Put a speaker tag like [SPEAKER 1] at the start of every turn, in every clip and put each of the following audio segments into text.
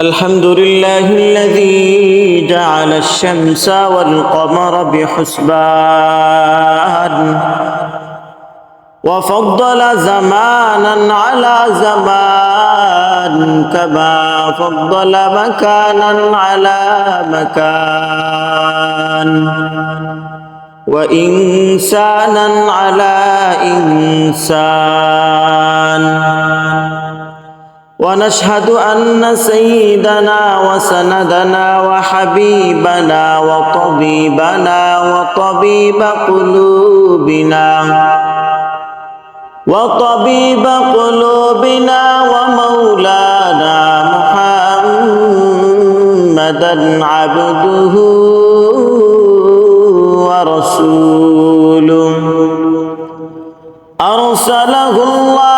[SPEAKER 1] الحمد لله الذي جعل الشمس والقمر بحسبان وفضل زمانا على زمان كما فضل مكانا على مكان وإنسانا على إنسان ونشهد أن سيدنا وسندنا وحبيبنا وطبيبنا وطبيب قلوبنا وطبيب قلوبنا ومولانا محمدا عبده ورسوله. أرسله الله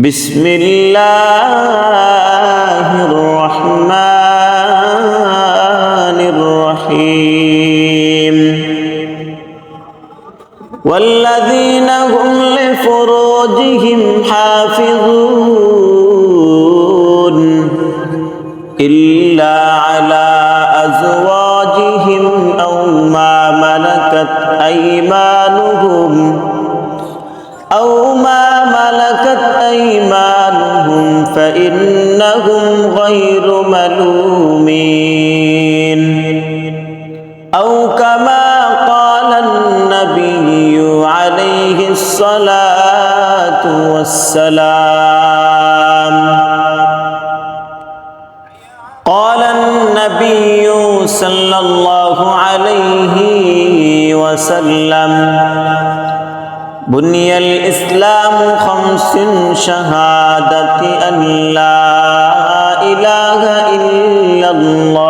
[SPEAKER 1] بسم الله الرحمن الرحيم. والذين هم لفروجهم حافظون إلا على أزواجهم أو ما ملكت أيمانهم. عليه الصلاة والسلام. قال النبي صلى الله عليه وسلم بني الإسلام خمس شهادة أن لا إله إلا الله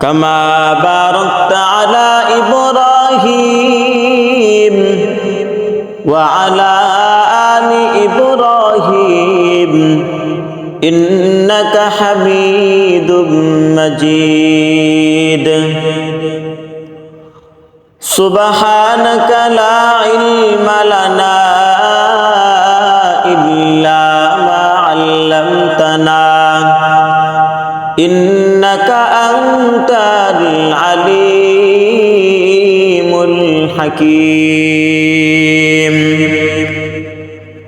[SPEAKER 1] كما باركت على إبراهيم وعلى آل إبراهيم إنك حميد مجيد. سبحانك لا علم لنا أنت العليم الحكيم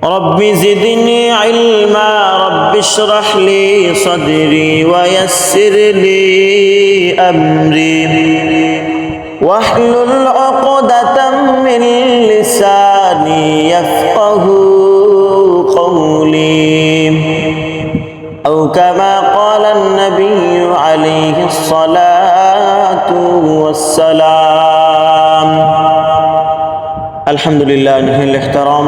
[SPEAKER 1] رب زدني علما رب اشرح لي صدري ويسر لي أمري. واحلل عقدة من لساني يفقه والسلام الحمد لله نهي الاحترام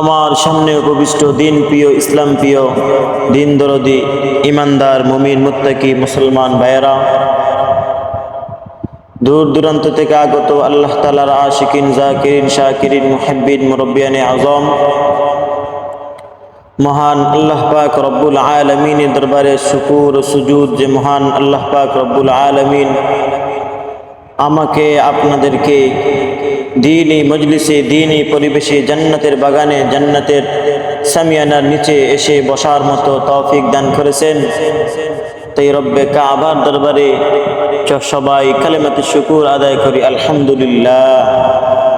[SPEAKER 1] আমার সামনে উপবিষ্ট দিন প্রিয় ইসলাম প্রিয় দিন দরদি ইমানদার মুমিন মুত্তাকি মুসলমান ভাইয়েরা দূর দূরান্ত থেকে আগত আল্লাহ তালার আশিকিন জাকিরিন শাকিরিন মুহাব্বিন মুরব্বিয়ানে আজম মহান আল্লাহ পাক রব্বুল আলমিনের দরবারে শুকুর সুজুদ যে মহান আল্লাহ পাক রব্বুল আলমিন আমাকে আপনাদেরকে দিনই মজলিসে দিনই পরিবেশে, জান্নাতের বাগানে, জান্নাতের সামিয়ানার নিচে এসে বসার মতো তৌফিক দান করেছেন। তাই রব্বে কাবার দরবারে সবাই কালেমাতে শুকুর আদায় করি। আলহামদুলিল্লাহ।